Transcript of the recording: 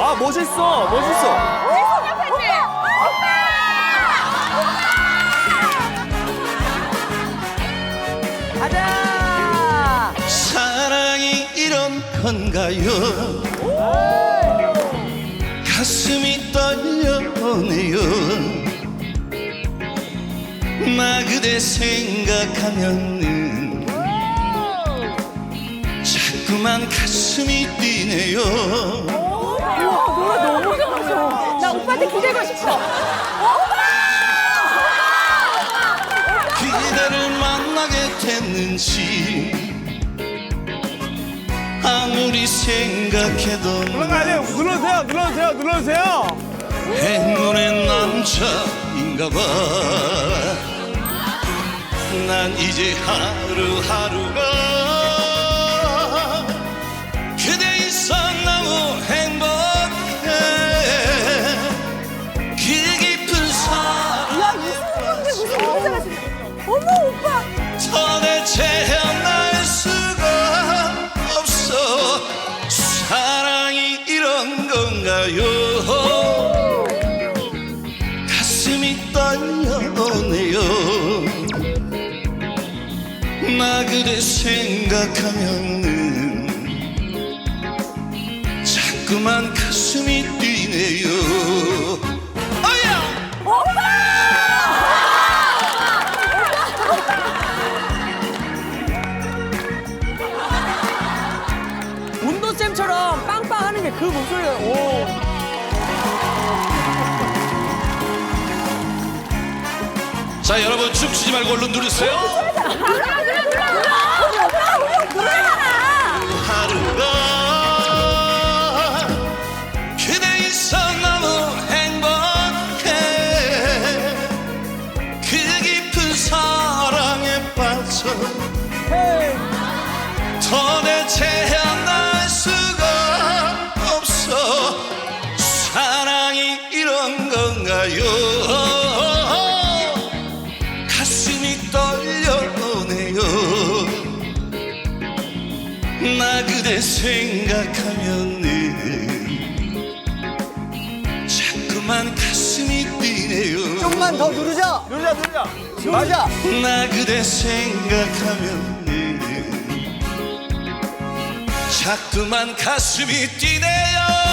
아 멋있어. 멋있어. 가자. 사랑이 이런 건가요? 가슴이 떨려오네요. 나 그대 생각하면 가슴이 뛰네요 노래 너무 잘하셔. 나 오빠한테 기대고 싶어. 그대를 만나게 됐는지 아무리 생각해도 올라가야 돼요. 눌러주세요 눌러주세요 눌러주세요. 행운의 남자인가 봐. 난 이제 하루하루가 어머, 오빠. 도대체 헤어날 수가 없어. 사랑이 이런 건가요? 가슴이 떨려오네요. 나 그대 생각하면은 자꾸만 가슴이 뛰네요 운도쌤처럼 빵빵 하는 게 그 목소리가, 오. 자 여러분 춤추지 말고 얼른 누르세요. 하루가 그대 있어 너무 행복해. 그 깊은 사랑에 빠져 도대체 나 그대 생각하면은 자꾸만 가슴이 뛰네요 조금만 더 누르자. 누르자 누르자. 누르자. 나 그대 생각하면은 자꾸만 가슴이 뛰네요